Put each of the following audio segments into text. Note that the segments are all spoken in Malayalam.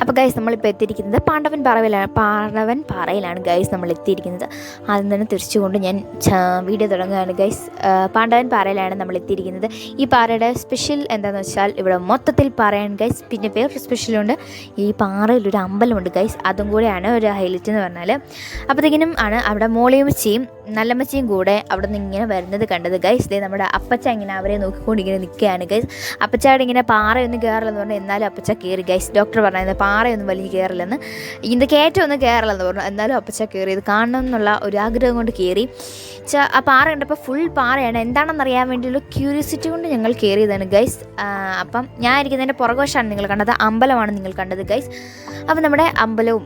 അപ്പോൾ ഗൈസ് നമ്മളിപ്പോൾ എത്തിയിരിക്കുന്നത് പാണ്ഡവൻ പാറയിലാണ് പാണ്ഡവൻ പാറയിലാണ് ഗൈസ് നമ്മൾ എത്തിയിരിക്കുന്നത് ആദ്യം തന്നെ തിരിച്ചുകൊണ്ട് ഞാൻ വീഡിയോ തുടങ്ങുകയാണ് ഗൈസ് പാണ്ഡവൻ പാറയിലാണ് നമ്മൾ എത്തിയിരിക്കുന്നത് ഈ പാറയുടെ സ്പെഷ്യൽ എന്താണെന്ന് വെച്ചാൽ ഇവിടെ മൊത്തത്തിൽ പാറയാണ് ഗൈസ് പിന്നെ വേറൊരു സ്പെഷ്യലുണ്ട് ഈ പാറയിൽ ഒരു അമ്പലമുണ്ട് ഗൈസ് അതും കൂടെയാണ് ഒരു ഹൈലൈറ്റ് എന്ന് പറഞ്ഞാൽ അപ്പോഴത്തേക്കിനും ആണ് അവിടെ മോളിയമ്മച്ചിയും നല്ലമ്മച്ചിയും കൂടെ അവിടെ നിന്ന് ഇങ്ങനെ വരുന്നത് കണ്ടത് ഗൈസ് ദേ നമ്മുടെ അപ്പച്ച ഇങ്ങനെ അവരെ നോക്കിക്കൊണ്ട് ഇങ്ങനെ നിൽക്കുകയാണ് ഗൈസ് അപ്പച്ചയുടെ ഇങ്ങനെ പാറയൊന്നും കയറില്ലെന്ന് പറഞ്ഞു. എന്നാലും അപ്പച്ച കയറി ഗൈസ് ഡോക്ടർ പറഞ്ഞത് പാറയൊന്നും വലിയ കയറില്ലെന്ന് ഇതിന്റെ കയറ്റമൊന്നും കയറില്ലെന്ന് പറഞ്ഞു. എന്നാലും അപ്പച്ച കയറി ഇത് കാണണം എന്നുള്ള ഒരു ആഗ്രഹം കൊണ്ട് കയറി ആ പാറ കണ്ടപ്പോൾ ഫുൾ പാറയാണ്. എന്താണെന്ന് അറിയാൻ വേണ്ടിയുള്ള ക്യൂരിയോസിറ്റി കൊണ്ട് ഞങ്ങൾ കയറിയതാണ് ഗൈസ് അപ്പം ഞാൻ ഇരിക്കുന്നതിന്റെ പുറകുവശമാണ് നിങ്ങൾ കണ്ടത്. അമ്പലമാണ് നിങ്ങൾ കണ്ടത് ഗൈസ് അപ്പം നമ്മുടെ അമ്പലവും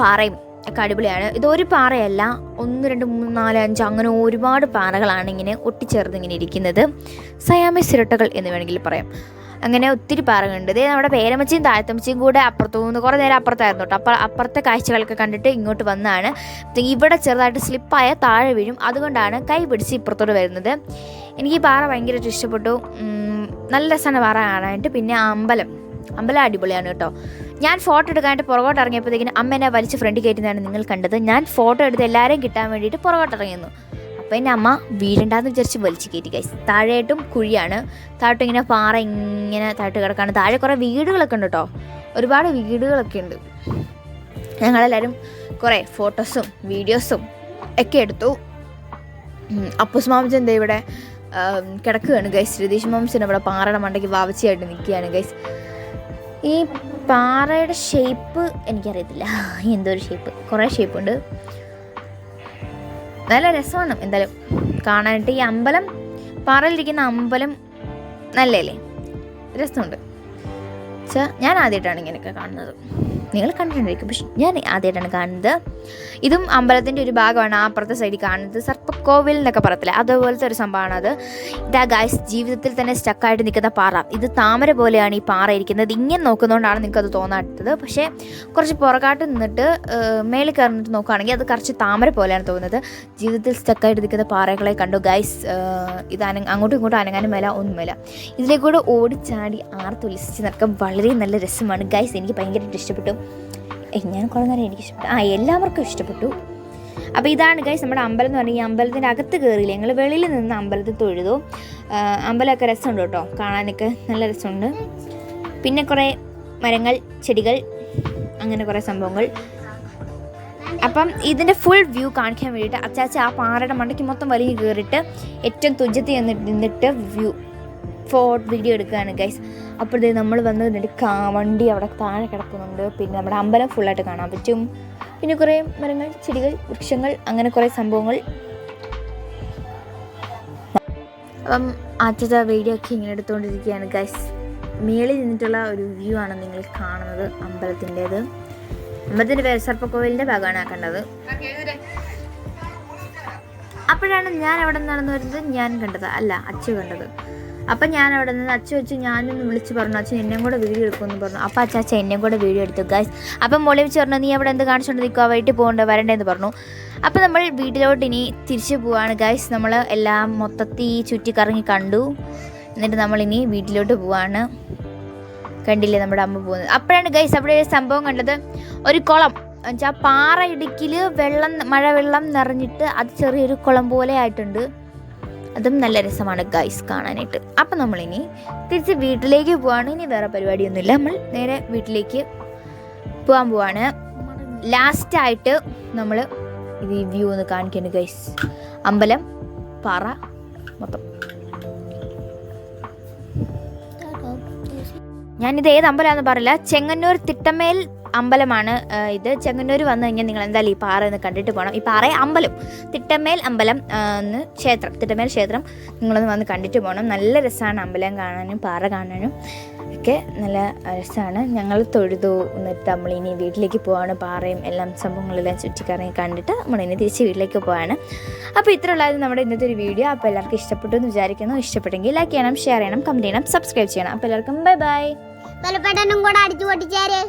പാറയും ഒക്കെ അടിപൊളിയാണ് ഇതൊരു പാറയല്ല. ഒന്ന് രണ്ട് മൂന്ന് നാല് അഞ്ച് അങ്ങനെ ഒരുപാട് പാറകളാണ് ഇങ്ങനെ ഒട്ടിച്ചേർന്ന് ഇങ്ങനെ ഇരിക്കുന്നത്. സയാമി സിരട്ടകൾ എന്ന് വേണമെങ്കിൽ പറയാം. അങ്ങനെ ഒത്തിരി പാറകളുണ്ട്. ഇതേ നമ്മുടെ പേരമ്മച്ചിയും താഴത്തമ്മച്ചിയും കൂടെ അപ്പുറത്തു നിന്ന് കുറേ നേരം അപ്പുറത്തായിരുന്നു കേട്ടോ. അപ്പോൾ അപ്പുറത്തെ കാഴ്ചകളൊക്കെ കണ്ടിട്ട് ഇങ്ങോട്ട് വന്നാണ്. ഇവിടെ ചെറുതായിട്ട് സ്ലിപ്പായ താഴെ വീഴും. അതുകൊണ്ടാണ് കൈ പിടിച്ച് ഇപ്പുറത്തോട്ട് വരുന്നത്. എനിക്ക് ഈ പാറ ഭയങ്കരമായിട്ട് ഇഷ്ടപ്പെട്ടു. നല്ല രസമാണ് പാറ കാണാനായിട്ട്. പിന്നെ അമ്പലം. അമ്പലം അടിപൊളിയാണ് കേട്ടോ. ഞാൻ ഫോട്ടോ എടുക്കാനായിട്ട് പുറകോട്ട് ഇറങ്ങിയപ്പോഴത്തേക്കും അമ്മ എന്നെ വലിച്ച് ഫ്രണ്ട് കയറ്റുന്നതാണ് നിങ്ങൾ കണ്ടത്. ഞാൻ ഫോട്ടോ എടുത്ത് എല്ലാവരെയും കിട്ടാൻ വേണ്ടിയിട്ട് പുറകോട്ട് ഇറങ്ങിയിരുന്നു. അപ്പോൾ എന്റെ അമ്മ വീഴണ്ടാന്ന് വിചാരിച്ച് വലിച്ച് കയറ്റി കൈസ് താഴെയായിട്ടും കുഴിയാണ്. താഴോട്ട് ഇങ്ങനെ പാറ ഇങ്ങനെ താഴോട്ട് കിടക്കാണ്. താഴെ കുറേ വീടുകളൊക്കെ ഉണ്ട് കേട്ടോ ഒരുപാട് വീടുകളൊക്കെ ഉണ്ട്. ഞങ്ങളെല്ലാവരും കുറേ ഫോട്ടോസും വീഡിയോസും ഒക്കെ എടുത്തു. അപ്പൂസ് മാമച്ചൻ ദേ ഇവിടെ കിടക്കുകയാണ് ഗൈസ് രതീഷ് മാമച്ചൻ ഇവിടെ പാറയുടെ മണ്ടയ്ക്ക് വാവച്ചിയായിട്ട് നിൽക്കുകയാണ് ഗൈസ് ഈ പാറയുടെ ഷേപ്പ് എനിക്കറിയത്തില്ല. എന്തൊരു ഷേപ്പ് കുറേ ഷേപ്പുണ്ട് നല്ല രസമാണ് എന്തായാലും കാണാനായിട്ട്. ഈ അമ്പലം പാറയിലിരിക്കുന്ന അമ്പലം നല്ലല്ലേ രസമുണ്ട്. ഞാൻ ആദ്യമായിട്ടാണ് ഇങ്ങനെയൊക്കെ കാണുന്നത്. നിങ്ങൾ കണ്ടിട്ടുണ്ടായിരിക്കും. പക്ഷെ ഞാൻ ആദ്യമായിട്ടാണ് കാണുന്നത്. ഇതും അമ്പലത്തിന്റെ ഒരു ഭാഗമാണ്. അപ്പുറത്തെ സൈഡിൽ കാണുന്നത് സർപ്പക്കോവിൽ എന്നൊക്കെ പറയത്തില്ല? അതുപോലത്തെ ഒരു സംഭവമാണ് അത്. ഇതാ ഗായ്സ് ജീവിതത്തിൽ തന്നെ സ്റ്റക്കായിട്ട് നിൽക്കുന്ന പാറ. ഇത് താമര പോലെയാണ് ഈ പാറ ഇരിക്കുന്നത്. ഇങ്ങനെ നോക്കുന്നതുകൊണ്ടാണ് നിങ്ങൾക്ക് അത് തോന്നാത്തത്. പക്ഷേ കുറച്ച് പുറകാട്ട് നിന്നിട്ട് മേളിൽ കയറിട്ട് നോക്കുകയാണെങ്കിൽ അത് കുറച്ച് താമര പോലെയാണ് തോന്നുന്നത്. ജീവിതത്തിൽ സ്റ്റക്കായിട്ട് നിൽക്കുന്ന പാറകളെ കണ്ടു ഗൈസ് ഇത് അന അങ്ങോട്ടും ഇങ്ങോട്ടും അനങ്ങാനും മേല ഒന്നുമില്ല ഇതിലേക്കൂടെ ഓടിച്ചാടി ആർത്തുല്ലസിച്ച് നടക്കാൻ വളരെ നല്ല രസമാണ്. ഗൈസ് എനിക്ക് ഭയങ്കരമായിട്ട് ഇഷ്ടപ്പെട്ടു. ഞാൻ കുറേ നേരം എനിക്ക് ഇഷ്ടപ്പെട്ടു ആ എല്ലാവർക്കും ഇഷ്ടപ്പെട്ടു. അപ്പോൾ ഇതാണ് ഗൈസ് നമ്മുടെ അമ്പലം എന്ന് പറഞ്ഞാൽ ഈ അമ്പലത്തിന്റെ അകത്ത് കയറിയില്ല? ഞങ്ങൾ വെളിയിൽ നിന്ന് അമ്പലത്തിൽ തൊഴുതു. അമ്പലമൊക്കെ രസമുണ്ട് കേട്ടോ. കാണാനൊക്കെ നല്ല രസമുണ്ട്. പിന്നെ കുറേ മരങ്ങൾ ചെടികൾ അങ്ങനെ കുറേ സംഭവങ്ങൾ. അപ്പം ഇതിന്റെ ഫുൾ വ്യൂ കാണിക്കാൻ വേണ്ടിയിട്ട് അച്ചാച്ച ആ പാറയുടെ മണ്ടയ്ക്ക് മൊത്തം വലിയ കയറിയിട്ട് ഏറ്റവും നിന്നിട്ട് നിന്നിട്ട് വ്യൂ ഫോട്ടോ വീഡിയോ എടുക്കുകയാണ് ഗൈസ് അപ്പോഴത്തേ നമ്മൾ വന്ന് നിന്നിട്ട് കാ വണ്ടി അവിടെ താഴെ കിടക്കുന്നുണ്ട്. പിന്നെ നമ്മുടെ അമ്പലം ഫുള്ളായിട്ട് കാണാൻ പറ്റും. പിന്നെ കുറേ മരങ്ങൾ ചെടികൾ വൃക്ഷങ്ങൾ അങ്ങനെ കുറേ സംഭവങ്ങൾ. അപ്പം ആദ്യത്തെ വീഡിയോ ഒക്കെ ഇങ്ങനെ എടുത്തുകൊണ്ടിരിക്കുകയാണ് ഗൈസ് മേളിൽ നിന്നിട്ടുള്ള ഒരു വ്യൂ ആണ് നിങ്ങൾ കാണുന്നത് അമ്പലത്തിന്റേത്. അമ്പലത്തിന്റെ പേര് സർപ്പക്കോവിലിന്റെ ഭാഗമാണ് കണ്ടത്. അപ്പോഴാണ് ഞാൻ അവിടെ നടന്നു വരുന്നത് ഞാൻ കണ്ടത്. അല്ല അച്ഛൻ കണ്ടത്. അപ്പം ഞാൻ അവിടെ നിന്ന് അച്ഛൻ വെച്ച് ഞാനൊന്ന് വിളിച്ച് പറഞ്ഞു അച്ഛൻ എന്നെയും കൂടെ വീഡിയോ എടുക്കുമെന്ന് പറഞ്ഞു. അപ്പം അച്ഛൻ എന്നെയും കൂടെ വീഡിയോ എടുത്തു ഗൈസ് അപ്പം മോളി വെച്ച് പറഞ്ഞു നീ അവിടെ എന്ത് കാണിച്ചുകൊണ്ട് നിൽക്കുക വൈകിട്ട് പോകണ്ട വരണ്ടേന്ന് പറഞ്ഞു. അപ്പം നമ്മൾ വീട്ടിലോട്ട് ഇനി തിരിച്ചു പോവാണ് ഗൈസ് നമ്മൾ എല്ലാം മൊത്തത്തിൽ ചുറ്റിക്കറങ്ങി കണ്ടു. എന്നിട്ട് നമ്മളിനി വീട്ടിലോട്ട് പോവാണ്. കണ്ടില്ലേ നമ്മുടെ അമ്മ പോകുന്നത്. അപ്പോഴാണ് ഗൈസ് അവിടെ ഒരു സംഭവം കണ്ടത്. ഒരു കുളം. എന്നുവെച്ചാൽ പാറ ഇടുക്കിൽ വെള്ളം മഴവെള്ളം നിറഞ്ഞിട്ട് അത് ചെറിയൊരു കുളം പോലെ ആയിട്ടുണ്ട്. അതും നല്ല രസമാണ് ഗൈസ് കാണാനായിട്ട്. അപ്പം നമ്മളിനി തിരിച്ച് വീട്ടിലേക്ക് പോവാണ്. ഇനി വേറെ പരിപാടിയൊന്നുമില്ല. നമ്മൾ നേരെ വീട്ടിലേക്ക് പോകാൻ പോവാണ്. ലാസ്റ്റായിട്ട് നമ്മൾ ഇത് ഈ വ്യൂ ഒന്ന് കാണിക്കുന്നു ഗൈസ് അമ്പലം പാറ മൊത്തം. ഞാനിത് ഏത് അമ്പലമാണെന്ന് പറയില്ല. ചെങ്ങന്നൂർ തിട്ടമേൽ അമ്പലമാണ്. ഇത് ചെങ്ങന്നൂർ വന്നു കഴിഞ്ഞാൽ നിങ്ങൾ എന്തായാലും ഈ പാറ ഒന്ന് കണ്ടിട്ട് പോകണം ഈ പാറ അമ്പലം തിട്ടമേൽ അമ്പലം എന്ന് ക്ഷേത്രം തിട്ടമേൽ ക്ഷേത്രം നിങ്ങളൊന്ന് വന്ന് കണ്ടിട്ട് പോകണം നല്ല രസമാണ് അമ്പലം കാണാനും പാറ കാണാനും. ഒക്കെ നല്ല രസമാണ്. ഞങ്ങൾ തൊഴുതു. എന്നിട്ട് നമ്മളിനി വീട്ടിലേക്ക് പോവാണ്. പാറയും എല്ലാം സംഭവങ്ങളെല്ലാം ചുറ്റിക്കറങ്ങി കണ്ടിട്ട് നമ്മളിനി തിരിച്ച് വീട്ടിലേക്ക് പോവാണ്. അപ്പോൾ ഇത്ര ഉള്ളതായിരുന്നു നമ്മുടെ ഇന്നത്തെ ഒരു വീഡിയോ. അപ്പോൾ എല്ലാവർക്കും ഇഷ്ടപ്പെട്ടു എന്ന് വിചാരിക്കുന്നു. ഇഷ്ടപ്പെട്ടെങ്കിൽ ലൈക്ക് ചെയ്യണം ഷെയർ ചെയ്യണം കമന്റ് ചെയ്യണം സബ്സ്ക്രൈബ് ചെയ്യണം. അപ്പോൾ എല്ലാവർക്കും ബൈ ബൈ വിലപ്പെട്ടനും കൂടെ അടിച്ചു പൊട്ടിച്ചേര്.